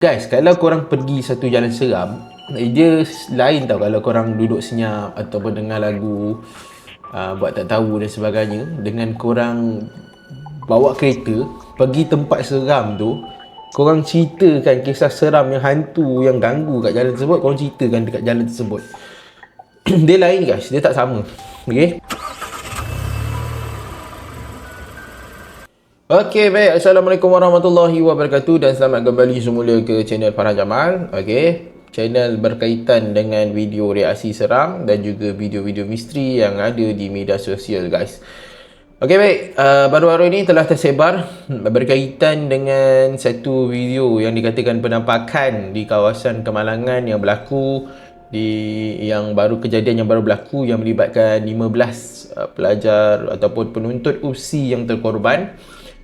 Guys, kalau korang pergi satu jalan seram, dia lain tau kalau korang duduk senyap ataupun dengar lagu uh, buat tak tahu dan sebagainya. Dengan korang bawa kereta pergi tempat seram tu korang ceritakan kisah seram yang hantu yang ganggu kat jalan tersebut korang ceritakan dekat jalan tersebut. Dia lain guys. Dia tak sama. Okay Okey, baik. Assalamualaikum warahmatullahi wabarakatuh dan selamat kembali semula ke channel Farhan Jamal. Okey, channel berkaitan dengan video reaksi seram dan juga video-video misteri yang ada di media sosial, guys. Okey, baik. Uh, baru-baru ini telah tersebar berkaitan dengan satu video yang dikatakan penampakan di kawasan Kemalangan yang berlaku di yang baru kejadian yang baru berlaku yang melibatkan 15 uh, pelajar ataupun penuntut UPSI yang terkorban.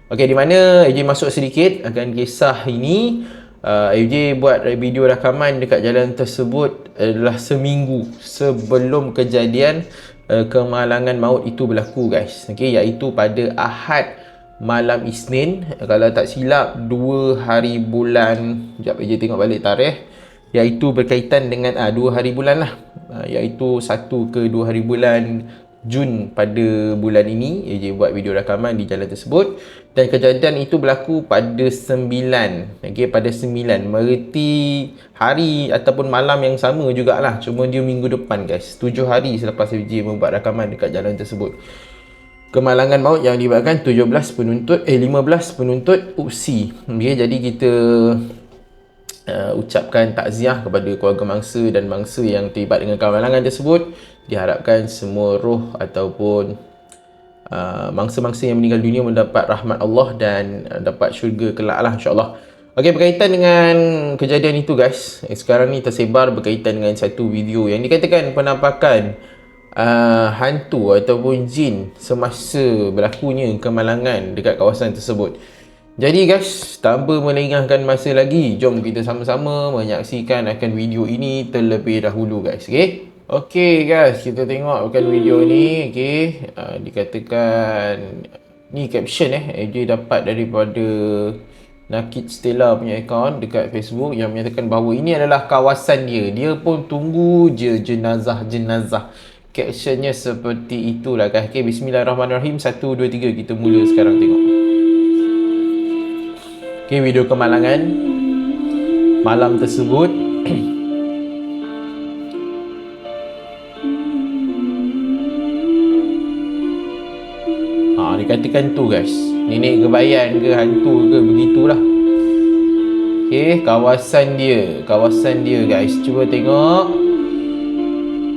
Okey, di mana AJ masuk sedikit akan kisah ini. Uh, AJ buat video rakaman dekat jalan tersebut adalah seminggu sebelum kejadian uh, kemalangan maut itu berlaku guys. Okey, iaitu pada Ahad malam Isnin. Kalau tak silap, dua hari bulan. Sekejap AJ tengok balik tarikh. Iaitu berkaitan dengan ah, dua hari bulan lah. Uh, iaitu satu ke dua hari bulan Jun pada bulan ini AJ buat video rakaman di jalan tersebut. Dan kejadian itu berlaku pada 9 okey pada 9 mereti hari ataupun malam yang sama jugalah. Cuma dia minggu depan guys. 7 hari selepas AJ membuat rakaman dekat jalan tersebut. Kemalangan maut yang dilibatkan 17 penuntut eh 15 penuntut UPSI okey jadi kita uh, ucapkan takziah kepada keluarga mangsa dan mangsa yang terlibat dengan kemalangan tersebut. Diharapkan semua roh ataupun uh, mangsa-mangsa yang meninggal dunia mendapat rahmat Allah dan uh, dapat syurga kelak lah insyaAllah. Okey berkaitan dengan kejadian itu guys. Eh, Sekarang ni tersebar berkaitan dengan satu video yang dikatakan penampakan uh, hantu ataupun jin semasa berlakunya kemalangan dekat kawasan tersebut jadi guys, tanpa melengahkan masa lagi, jom kita sama-sama menyaksikan akan video ini terlebih dahulu guys, okey? Okey guys, kita tengok akan video ni, okey? Uh, dikatakan ni caption eh, dia dapat daripada Nakit Stella punya account dekat Facebook yang menyatakan bahawa ini adalah kawasan dia. Dia pun tunggu je jenazah-jenazah. Captionnya seperti itulah guys. Okay, bismillahirrahmanirrahim. 1, 2, 3. Kita mula sekarang tengok. Okay, video kemalangan. Malam tersebut. Ha, dikatakan tu guys. Nenek kebayan ke hantu ke begitulah. Okay, kawasan dia. Kawasan dia guys. Cuba tengok.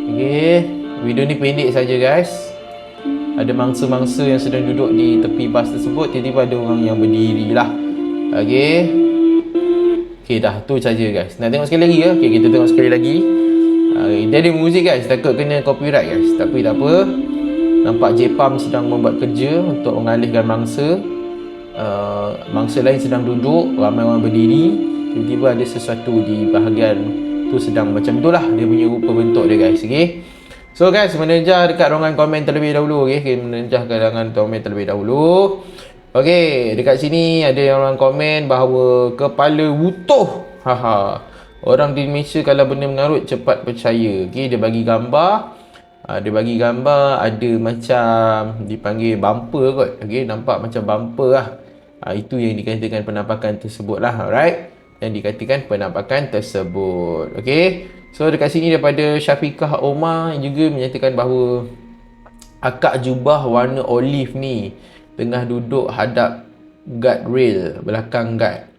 Okay, video ni pendek saja guys. Ada mangsa-mangsa yang sedang duduk di tepi bas tersebut. Tiba-tiba ada orang yang berdiri lah Okey. Okey dah tu saja guys. Nak tengok sekali lagi ke? Okey kita tengok sekali lagi. Okay, dia ada muzik guys. Takut kena copyright guys. Tapi tak apa. Nampak Jepam sedang membuat kerja untuk mengalihkan mangsa. Uh, mangsa lain sedang duduk, ramai orang berdiri. Tiba-tiba ada sesuatu di bahagian tu sedang macam tu lah dia punya rupa bentuk dia guys. Okey. So guys, menenjah dekat ruangan komen terlebih dahulu. Okey, okay, menenjah ke ruangan komen terlebih dahulu. Okey, dekat sini ada yang orang komen bahawa kepala utuh. Haha. Orang di Malaysia kalau benda mengarut cepat percaya. Okey, dia bagi gambar. Uh, dia bagi gambar ada macam dipanggil bumper kot. Okey, nampak macam bumper lah. Uh, itu yang dikatakan penampakan tersebut lah. Alright. Yang dikatakan penampakan tersebut. Okey. So dekat sini daripada Syafiqah Omar juga menyatakan bahawa akak jubah warna olive ni tengah duduk hadap guard rail belakang guard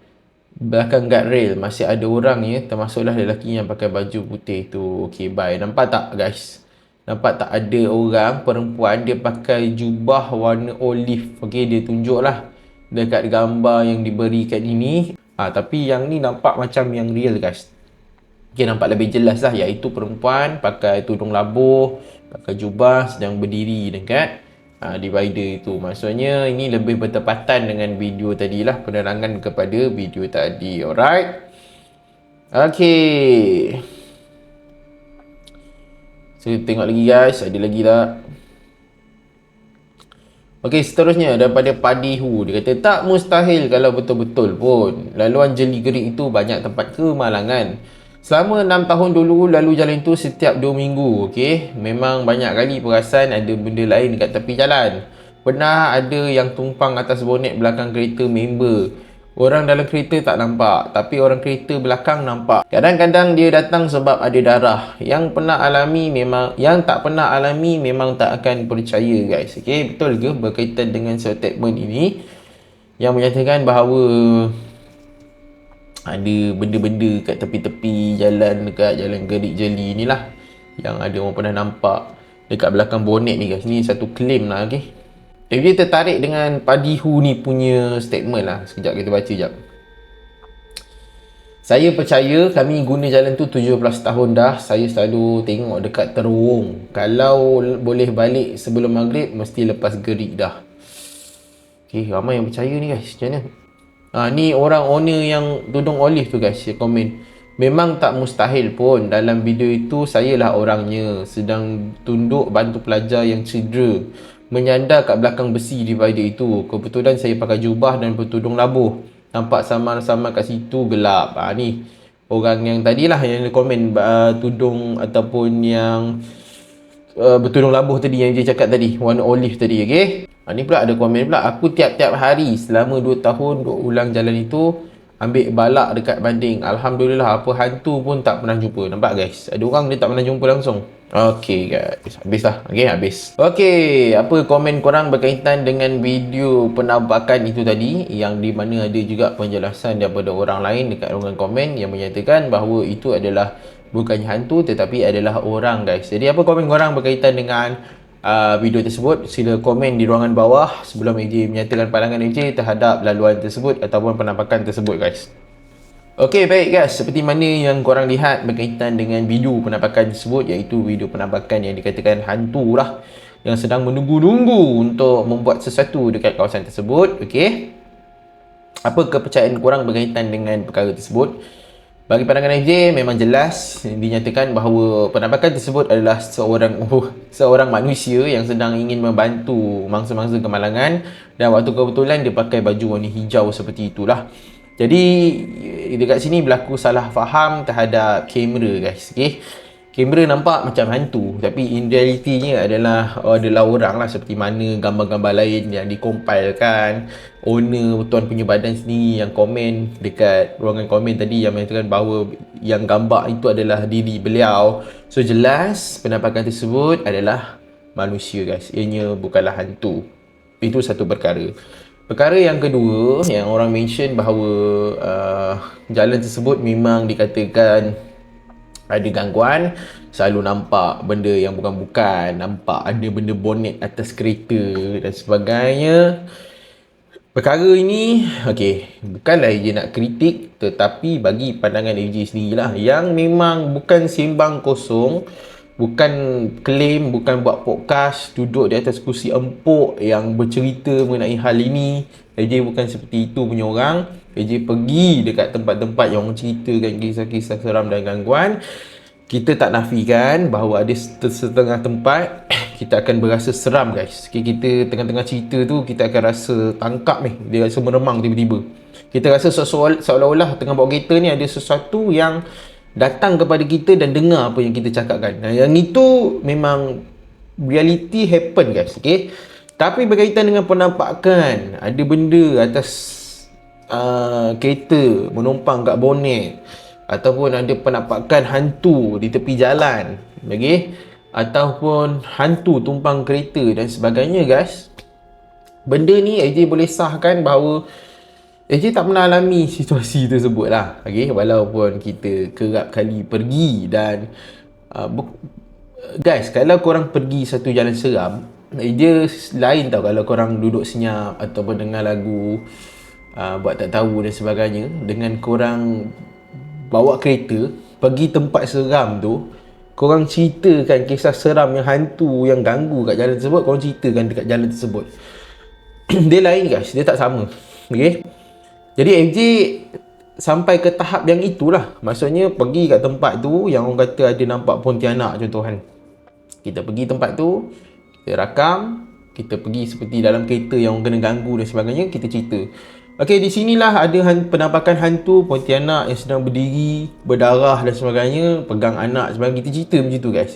belakang guard rail. Masih ada orang ya termasuklah lelaki yang pakai baju putih tu. Okey bye. Nampak tak guys? Nampak tak ada orang perempuan dia pakai jubah warna olive. Okey dia tunjuklah dekat gambar yang diberikan ini ha, tapi yang ni nampak macam yang real guys. Okey nampak lebih jelas lah iaitu perempuan pakai tudung labuh pakai jubah sedang berdiri dekat uh, divider itu. Maksudnya ini lebih bertepatan dengan video tadi lah penerangan kepada video tadi. Alright. Okay so tengok lagi guys. Ada lagi tak? Okey, seterusnya. Daripada Padihu. Dia kata tak mustahil kalau betul-betul pun. Laluan jeli gerik itu banyak tempat kemalangan. Selama 6 tahun dulu lalu jalan itu setiap 2 minggu. Okey, memang banyak kali perasan ada benda lain dekat tepi jalan. Pernah ada yang tumpang atas bonet belakang kereta member. Orang dalam kereta tak nampak Tapi orang kereta belakang nampak Kadang-kadang dia datang sebab ada darah Yang pernah alami memang Yang tak pernah alami memang tak akan percaya guys Okay betul ke berkaitan dengan statement ini Yang menyatakan bahawa Ada benda-benda kat tepi-tepi jalan Dekat jalan gerik jeli ni lah Yang ada orang pernah nampak Dekat belakang bonet ni guys. Ni satu claim lah okay if dia tertarik dengan Padihu ni punya statement lah sekejap kita baca sekejap saya percaya kami guna jalan tu 17 tahun dah. Saya selalu tengok dekat terowong. Kalau boleh balik sebelum maghrib mesti lepas gerik dah. Ok ramai yang percaya ni guys macam mana ha, ni orang owner yang tudung olive tu guys yang komen memang tak mustahil pun dalam video itu saya lah orangnya sedang tunduk bantu pelajar yang cedera menyandar kat belakang besi divider itu. Kebetulan saya pakai jubah dan bertudung labuh. Nampak sama-sama kat situ gelap. Ha, ni orang yang tadilah yang komen uh, tudung ataupun yang uh, bertudung labuh tadi yang dia cakap tadi. Warna olive tadi. Okay? Ha, ni pula ada komen pula. Aku tiap-tiap hari selama 2 tahun duk ulang jalan itu ambil balak dekat banding. Alhamdulillah apa hantu pun tak pernah jumpa. Nampak guys? Ada orang dia tak pernah jumpa langsung. Okay guys, habis lah. Okay, habis. Okay, apa komen korang berkaitan dengan video penampakan itu tadi yang di mana ada juga penjelasan daripada orang lain dekat ruangan komen yang menyatakan bahawa itu adalah bukannya hantu tetapi adalah orang guys. Jadi apa komen korang berkaitan dengan uh, video tersebut? Sila komen di ruangan bawah sebelum AJ menyatakan pandangan AJ terhadap laluan tersebut ataupun penampakan tersebut guys. Okey baik guys, seperti mana yang korang lihat berkaitan dengan video penampakan tersebut iaitu video penampakan yang dikatakan hantu lah yang sedang menunggu-nunggu untuk membuat sesuatu dekat kawasan tersebut. Okey. Apa kepercayaan korang berkaitan dengan perkara tersebut? Bagi pandangan AJ memang jelas dinyatakan bahawa penampakan tersebut adalah seorang oh, seorang manusia yang sedang ingin membantu mangsa-mangsa kemalangan dan waktu kebetulan dia pakai baju warna hijau seperti itulah. Jadi dekat sini berlaku salah faham terhadap kamera guys. Okey. Kamera nampak macam hantu tapi in realitinya adalah oh, adalah orang lah seperti mana gambar-gambar lain yang dikompilekan owner tuan punya badan sini yang komen dekat ruangan komen tadi yang mengatakan bahawa yang gambar itu adalah diri beliau. So jelas penampakan tersebut adalah manusia guys. Ianya bukanlah hantu. Itu satu perkara. Perkara yang kedua yang orang mention bahawa uh, jalan tersebut memang dikatakan ada gangguan selalu nampak benda yang bukan-bukan nampak ada benda bonet atas kereta dan sebagainya. Perkara ini okey bukanlah AJ nak kritik tetapi bagi pandangan AJ sendirilah yang memang bukan sembang kosong bukan claim, bukan buat podcast, duduk di atas kursi empuk yang bercerita mengenai hal ini. AJ bukan seperti itu punya orang. AJ pergi dekat tempat-tempat yang orang ceritakan kisah-kisah seram dan gangguan. Kita tak nafikan bahawa ada setengah tempat kita akan berasa seram guys. Kita tengah-tengah cerita tu kita akan rasa tangkap ni. Dia rasa meremang tiba-tiba. Kita rasa seolah-olah tengah bawa kereta ni ada sesuatu yang datang kepada kita dan dengar apa yang kita cakapkan. Nah, yang itu memang reality happen guys, okay? Tapi berkaitan dengan penampakan, ada benda atas uh, kereta menumpang kat bonet ataupun ada penampakan hantu di tepi jalan, okay? Ataupun hantu tumpang kereta dan sebagainya guys. Benda ni AJ boleh sahkan bahawa AJ tak pernah alami situasi tersebut lah. Okay? Walaupun kita kerap kali pergi dan uh, Guys, kalau korang pergi satu jalan seram Dia lain tau kalau korang duduk senyap Ataupun dengar lagu uh, Buat tak tahu dan sebagainya. Dengan korang bawa kereta Pergi tempat seram tu Korang ceritakan kisah seram yang hantu Yang ganggu kat jalan tersebut Korang ceritakan dekat jalan tersebut. Dia lain guys, dia tak sama. Okay jadi MJ sampai ke tahap yang itulah. Maksudnya pergi kat tempat tu yang orang kata ada nampak pontianak contoh kan. Kita pergi tempat tu, kita rakam, kita pergi seperti dalam kereta yang orang kena ganggu dan sebagainya kita cerita Okey, di sinilah ada penampakan hantu Pontianak yang sedang berdiri, berdarah dan sebagainya, pegang anak sebagainya. Kita cerita macam tu guys.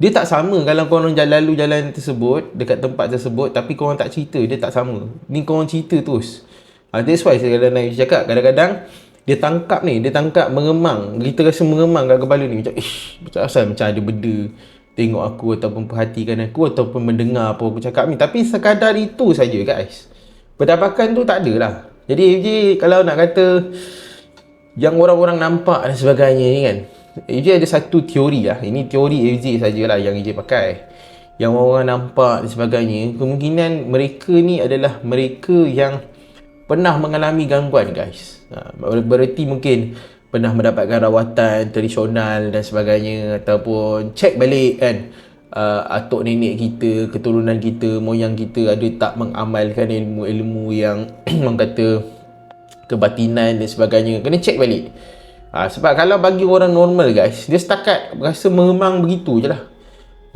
Dia tak sama kalau korang jalan lalu jalan tersebut, dekat tempat tersebut, tapi korang tak cerita, dia tak sama. Ni korang cerita terus. Uh, that's why saya kadang-kadang cakap, kadang-kadang dia tangkap ni, dia tangkap mengemang. Kita rasa mengemang kat kepala ni. Macam, ish, macam asal macam ada benda tengok aku ataupun perhatikan aku ataupun mendengar apa aku cakap ni. Tapi sekadar itu saja guys. Pendapakan tu tak ada lah. Jadi AJ kalau nak kata yang orang-orang nampak dan sebagainya ni kan. AJ ada satu teori lah. Ini teori AJ sajalah yang AJ pakai. Yang orang-orang nampak dan sebagainya. Kemungkinan mereka ni adalah mereka yang pernah mengalami gangguan guys. Ha, berarti mungkin pernah mendapatkan rawatan tradisional dan sebagainya ataupun cek balik kan uh, atuk nenek kita, keturunan kita, moyang kita ada tak mengamalkan ilmu-ilmu yang orang kata kebatinan dan sebagainya. Kena cek balik. Uh, sebab kalau bagi orang normal guys, dia setakat rasa meremang begitu je lah.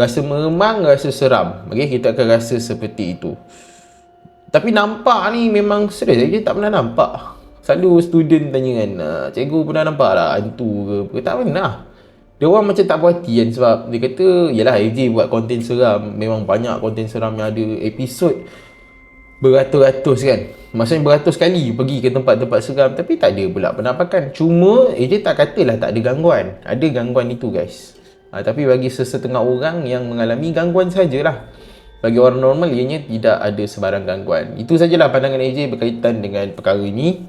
Rasa meremang, rasa seram. Okay, kita akan rasa seperti itu. Tapi nampak ni memang serius dia tak pernah nampak. Selalu student tanya kan, ah, cikgu pernah nampak tak hantu ke? Tak pernah. Dia orang macam tak puas hati kan sebab dia kata yalah AJ buat konten seram. Memang banyak konten seram yang ada episod beratus-ratus kan. Maksudnya beratus kali pergi ke tempat-tempat seram tapi tak ada pula penampakan. Cuma AJ tak katalah tak ada gangguan. Ada gangguan itu guys. Ha, tapi bagi sesetengah orang yang mengalami gangguan sajalah bagi orang normal ianya tidak ada sebarang gangguan itu sajalah pandangan AJ berkaitan dengan perkara ini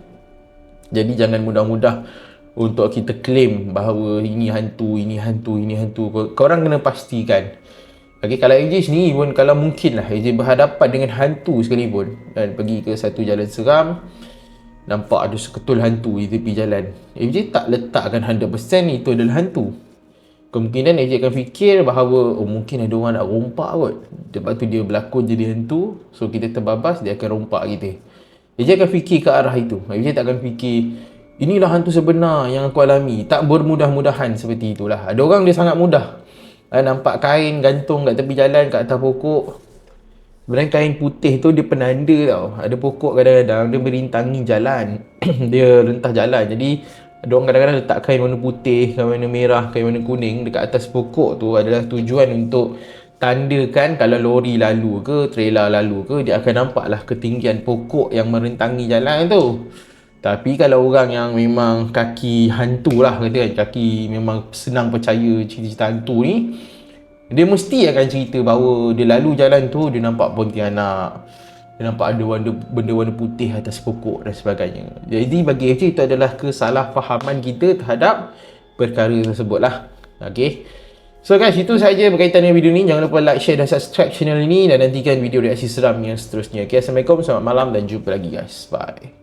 jadi jangan mudah-mudah untuk kita claim bahawa ini hantu, ini hantu, ini hantu. Korang kena pastikan. Okay, kalau AJ ni pun kalau mungkin lah AJ berhadapan dengan hantu sekalipun dan pergi ke satu jalan seram nampak ada seketul hantu di tepi jalan. AJ tak letakkan 100% itu adalah hantu. Kemungkinan AJ akan fikir bahawa oh, mungkin ada orang nak rompak kot. Lepas tu dia berlakon jadi hantu. So kita terbabas dia akan rompak kita. AJ akan fikir ke arah itu. AJ tak akan fikir Inilah hantu sebenar yang aku alami. Tak bermudah-mudahan seperti itulah. Ada orang dia sangat mudah. Ha, nampak kain gantung kat tepi jalan, kat atas pokok. Sebenarnya kain putih tu dia penanda tau. Ada pokok kadang-kadang dia merintangi jalan. dia rentah jalan. Jadi ada orang kadang-kadang letak kain warna putih, kain warna merah, kain warna kuning dekat atas pokok tu adalah tujuan untuk tandakan kalau lori lalu ke, trailer lalu ke, dia akan nampaklah ketinggian pokok yang merintangi jalan tu. Tapi kalau orang yang memang kaki hantu lah kata kan, kaki memang senang percaya cerita-cerita hantu ni, dia mesti akan cerita bahawa dia lalu jalan tu, dia nampak pontianak, dia nampak ada warna, benda warna putih atas pokok dan sebagainya. Jadi bagi FJ itu adalah kesalahfahaman kita terhadap perkara tersebut lah. Okay. So guys, itu sahaja berkaitan dengan video ni. Jangan lupa like, share dan subscribe channel ini dan nantikan video reaksi seram yang seterusnya. Okay, Assalamualaikum, selamat malam dan jumpa lagi guys. Bye.